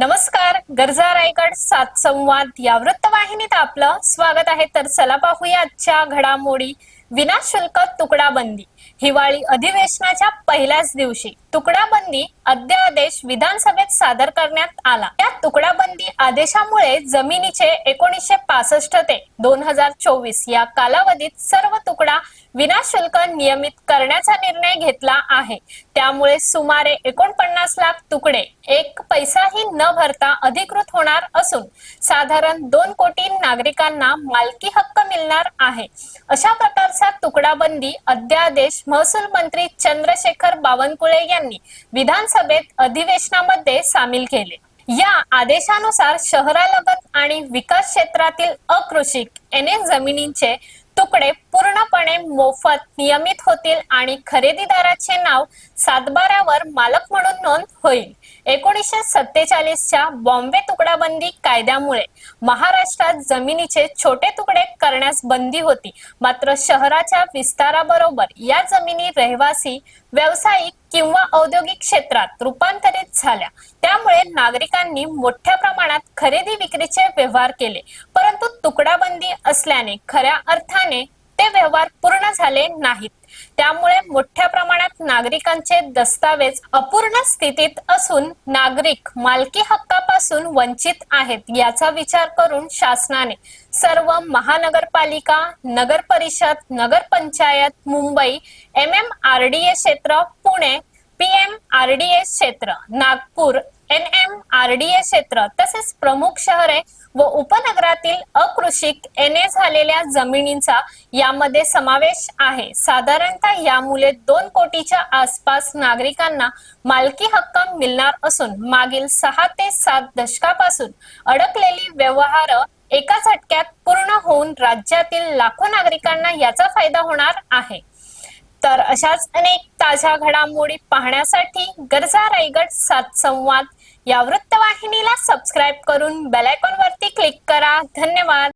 नमस्कार गरजा रायगड सात संवाद या वृत्तवाहिनीत आपलं स्वागत आहे. तर चला पाहूया आजच्या घडामोडी. विनाशुल्क तुकडाबंदी. हिवाळी अधिवेशनाच्या पहिल्याच दिवशी तुकडाबंदी अध्यादेश विधानसभेत सादर करण्यात आला. या तुकडाबंदी आदेशामुळे जमिनीचे एकोणीसशे पासष्ट ते दोन हजार चोवीस या कालावधीत सर्व तुकडा विनाशुल्क नियमित करण्याचा निर्णय घेतला आहे. त्यामुळे सुमारे एकोणपन्नास लाख तुकडे एक पैसाही न भरता अधिकृत होणार असून साधारण दोन कोटी नागरिकांना मालकी हक्क मिळणार आहे. अशा प्रकारचा तुकडाबंदी अध्यादेश महसूल मंत्री चंद्रशेखर बावनकुळे यांनी विधानसभेत अधिवेशनामध्ये सामील केले. या आदेशानुसार शहरालगत आणि विकास क्षेत्रातील अकृषिक एन जमिनींचे तुकडे पूर्णपणे मोफत नियमित होतील आणि खरेदीदाराचे नाव सातबारावर मालक म्हणून नोंद होईल. एकोणीसशे सत्तेचाळीसच्या बॉम्बे तुकडाबंदी कायद्यामुळे महाराष्ट्रात जमिनीचे छोटे तुकडे करण्यास बंदी होती. मात्र शहराच्या विस्ताराबरोबर या जमिनी रहिवासी व्यावसायिक किंवा औद्योगिक क्षेत्रात रूपांतरित झाल्या. त्यामुळे नागरिकांनी मोठ्या प्रमाणात खरेदी विक्रीचे व्यवहार केले. परंतु तुकडाबंदी असल्याने खऱ्या अर्थाने ते व्यवहार पूर्ण झाले नाहीत. त्यामुळे मोठ्या प्रमाणात नागरिकांचे दस्तावेज अपूर्ण स्थितीत असून नागरिक मालकी हक्कापासून वंचित आहेत याचा विचार करून शासनाने सर्व महानगरपालिका नगर परिषद नगर panchayat Mumbai M M R D A क्षेत्र Pune P M R D A क्षेत्र नागपूर आरडीए क्षेत्र तसेच प्रमुख शहरे व उपनगरातील अकृषिक एने झालेल्या जमिनींचा यामध्ये समावेश आहे. साधारणतः यामुळे दोन कोटीच्या आसपास नागरिकांना मालकी हक्क मिळणार असून मागील सहा ते सात दशकापासून अडकलेली व्यवहार एका झटक्यात पूर्ण होऊन राज्यातील लाखो नागरिकांना याचा फायदा होणार आहे. तर अशाच अनेक ताज्या घडामोडी पाहण्यासाठी गरजा रायगड सात संवाद या वृत्तवाहिनीला सबस्क्राईब करून बेल आयकॉन वरती क्लिक करा. धन्यवाद.